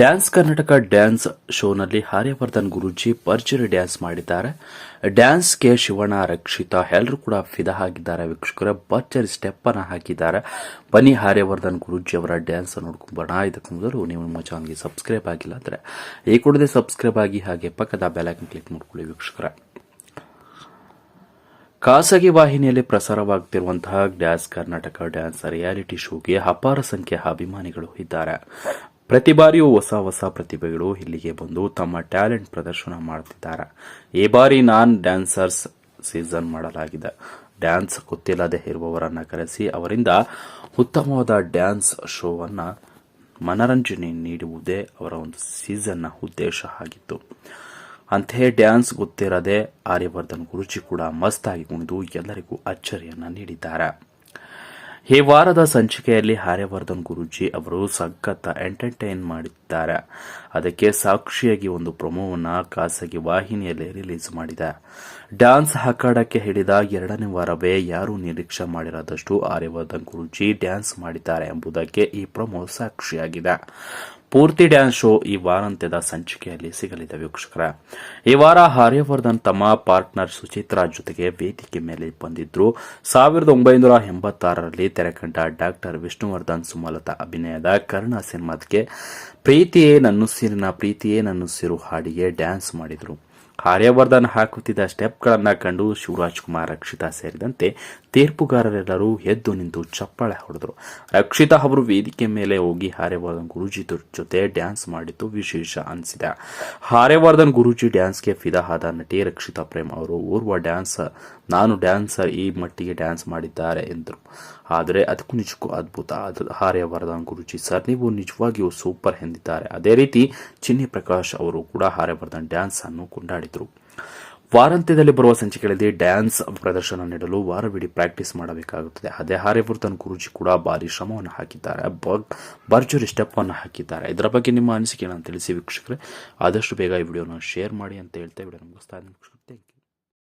Dance Karnataka dance ಶೋನಲ್ಲಿ ಹರ್ಯವರ್ಧನ್ ಗುರುಜಿ ಭರ್ಜರಿ dance ಮಾಡಿದ್ದಾರೆ. ಡ್ಯಾನ್ಸ್ಗೆ ಶಿವಣ್ಣ, ರಕ್ಷಿತಾ ಎಲ್ಲರೂ ಕೂಡ ಫಿದಾ ಆಗಿದ್ದಾರೆ. ವೀಕ್ಷಕರ, ಭರ್ಜರಿ ಸ್ಟೆಪ್ ಅನ್ನ ಹಾಕಿದ್ದಾರೆ. ಬನ್ನಿ ಹರ್ಯವರ್ಧನ್ ಗುರುಜಿ ಅವರ ಡ್ಯಾನ್ಸ್ ನೋಡ್ಕೊಂಬೋಣ. ಇದಕ್ಕೆ ಮೊದಲು ನೀವು ನಮ್ಮ ಚಾನಲ್ಗೆ ಸಬ್ಸ್ಕ್ರೈಬ್ ಆಗಿಲ್ಲ ಅಂದ್ರೆ ಈ ಕೂಡಲೇ ಸಬ್ಸ್ಕ್ರೈಬ್ ಆಗಿ ಹಾಗೆ ಪಕ್ಕದ ಬೆಲೈಕನ್ ಕ್ಲಿಕ್ ಮಾಡ್ಕೊಳ್ಳಿ ವೀಕ್ಷಕರ. ಖಾಸಗಿ ವಾಹಿನಿಯಲ್ಲಿ ಪ್ರಸಾರವಾಗುತ್ತಿರುವಂತಹ ಡ್ಯಾನ್ಸ್ ಕರ್ನಾಟಕ ಡ್ಯಾನ್ಸ್ ರಿಯಾಲಿಟಿ ಶೋಗೆ ಅಪಾರ ಸಂಖ್ಯೆಯ ಅಭಿಮಾನಿಗಳು ಇದ್ದಾರೆ. ಪ್ರತಿ ಬಾರಿಯೂ ಹೊಸ ಹೊಸ ಪ್ರತಿಭೆಗಳು ಇಲ್ಲಿಗೆ ಬಂದು ತಮ್ಮ ಟ್ಯಾಲೆಂಟ್ ಪ್ರದರ್ಶನ ಮಾಡುತ್ತಿದ್ದಾರೆ ಈ ಬಾರಿ ನಾನ್ ಡ್ಯಾನ್ಸರ್ಸ್ ಸೀಸನ್ ಮಾಡಲಾಗಿದೆ. ಡ್ಯಾನ್ಸ್ ಗೊತ್ತಿಲ್ಲದೆ ಇರುವವರನ್ನು ಕರೆಸಿ ಅವರಿಂದ ಉತ್ತಮವಾದ ಡ್ಯಾನ್ಸ್ ಶೋವನ್ನು ಮನರಂಜನೆ ನೀಡುವುದೇ ಅವರ ಒಂದು ಸೀಸನ್ನ ಉದ್ದೇಶ ಆಗಿತ್ತು. ಅಂತೆಯೇ ಡ್ಯಾನ್ಸ್ ಗೊತ್ತಿರದೆ ಆರ್ಯವರ್ಧನ್ ಗುರುಜಿ ಕೂಡ ಮಸ್ತಾಗಿ ಕುಣಿದು ಎಲ್ಲರಿಗೂ ಅಚ್ಚರಿಯನ್ನು ನೀಡಿದ್ದಾರೆ. ಈ ವಾರದ ಸಂಚಿಕೆಯಲ್ಲಿ ಆರ್ಯವರ್ಧನ್ ಗುರುಜಿ ಅವರು ಸಖತ್ತ ಎಂಟರ್ಟೈನ್ ಮಾಡಿದ್ದಾರೆ. ಅದಕ್ಕೆ ಸಾಕ್ಷಿಯಾಗಿ ಒಂದು ಪ್ರೊಮೋವನ್ನ ಖಾಸಗಿ ವಾಹಿನಿಯಲ್ಲಿ ರಿಲೀಸ್ ಮಾಡಿದೆ. ಡ್ಯಾನ್ಸ್ ಅಖಾಡಕ್ಕೆ ಹಿಡಿದ ಎರಡನೇ ವಾರವೇ ಯಾರೂ ನಿರೀಕ್ಷೆ ಮಾಡಿರದಷ್ಟು ಆರ್ಯವರ್ಧನ್ ಗುರುಜಿ ಡ್ಯಾನ್ಸ್ ಮಾಡಿದ್ದಾರೆ ಎಂಬುದಕ್ಕೆ ಈ ಪ್ರೊಮೋ ಸಾಕ್ಷಿಯಾಗಿದೆ. ಪೂರ್ತಿ ಡ್ಯಾನ್ಸ್ ಶೋ ಈ ವಾರಾಂತ್ಯದ ಸಂಚಿಕೆಯಲ್ಲಿ ಸಿಗಲಿದೆ, ವೀಕ್ಷಕರ. ಈ ವಾರ ಹರ್ಯವರ್ಧನ್ ತಮ್ಮ ಪಾರ್ಟ್ನರ್ ಸುಚಿತ್ರಾ ಜೊತೆಗೆ ವೇದಿಕೆ ಮೇಲೆ ಬಂದಿದ್ರು. ಸಾವಿರದ ಒಂಬೈನೂರ ಎಂಬತ್ತಾರರಲ್ಲಿ ತೆರೆಕಂಡ ಡಾಕ್ಟರ್ ವಿಷ್ಣುವರ್ಧನ್ ಸುಮಲತಾ ಅಭಿನಯದ ಕರ್ಣ ಸಿನಿಮಾಕ್ಕೆ ಪ್ರೀತಿಯೇ ನನ್ನುಸಿರಿನ ಪ್ರೀತಿಯೇ ನನ್ನುಸಿರು ಹಾಡಿಗೆ ಡ್ಯಾನ್ಸ್ ಮಾಡಿದ್ರು. ಆರ್ಯವರ್ಧನ್ ಹಾಕುತ್ತಿದ್ದ ಸ್ಟೆಪ್ಗಳನ್ನ ಕಂಡು ಶಿವರಾಜ್ ಕುಮಾರ್, ರಕ್ಷಿತಾ ಸೇರಿದಂತೆ ತೀರ್ಪುಗಾರರೆಲ್ಲರೂ ಎದ್ದು ನಿಂತು ಚಪ್ಪಾಳೆ ಹೊಡೆದರು. ರಕ್ಷಿತಾ ಅವರು ವೇದಿಕೆ ಮೇಲೆ ಹೋಗಿ ಹಾರ್ಯವರ್ಧನ್ ಗುರುಜಿ ಜೊತೆ ಡ್ಯಾನ್ಸ್ ಮಾಡಿದ್ದು ವಿಶೇಷ ಅನಿಸಿದೆ. ಹಾರ್ಯವರ್ಧನ್ ಗುರುಜಿ ಡ್ಯಾನ್ಸ್ಗೆ ಫಿದಾ ಆದ ನಟಿ ರಕ್ಷಿತಾ ಪ್ರೇಮ್ ಅವರು, ಓರ್ವ ಡ್ಯಾನ್ಸರ್, ನಾನು ಡ್ಯಾನ್ಸರ್ ಈ ಮಟ್ಟಿಗೆ ಡ್ಯಾನ್ಸ್ ಮಾಡಿದ್ದಾರೆ ಎಂದರು. ಆದರೆ ಅದಕ್ಕೂ ನಿಜಕ್ಕೂ ಅದ್ಭುತ. ಹಾರ್ಯವರ್ಧನ್ ಗುರುಜಿ ಸರ್, ನೀವು ನಿಜವಾಗಿಯೂ ಸೂಪರ್ ಎಂದಿದ್ದಾರೆ. ಅದೇ ರೀತಿ ಚಿನ್ನಿ ಪ್ರಕಾಶ್ ಅವರು ಕೂಡ ಹಾರ್ಯವರ್ಧನ್ ಡ್ಯಾನ್ಸ್ ಅನ್ನು ಕೊಂಡಾಡಿದರು ವಾರಾಂತ್ಯದಲ್ಲಿ ಬರುವ ಸಂಚಿಕೆಗಳಲ್ಲಿ ಡ್ಯಾನ್ಸ್ ಪ್ರದರ್ಶನ ನೀಡಲು ವಾರವಿಡೀ ಪ್ರಾಕ್ಟೀಸ್ ಮಾಡಬೇಕಾಗುತ್ತದೆ. ಅದೇ ಹಾರ್ಯವರ್ಧನ್ ಗುರುಜಿ ಕೂಡ ಭಾರಿ ಶ್ರಮವನ್ನು ಹಾಕಿದ್ದಾರೆ. ಭರ್ಜರಿ ಸ್ಟೆಪ್ ಅನ್ನು ಹಾಕಿದ್ದಾರೆ. ಇದರ ಬಗ್ಗೆ ನಿಮ್ಮ ಅನಿಸಿಕೆ ನಾನು ತಿಳಿಸಿ ವೀಕ್ಷಕರೇ. ಆದಷ್ಟು ಬೇಗ ಈ ವಿಡಿಯೋನ ಶೇರ್ ಮಾಡಿ ಅಂತ ಹೇಳ್ತಾ ವಿಡಿಯೋ.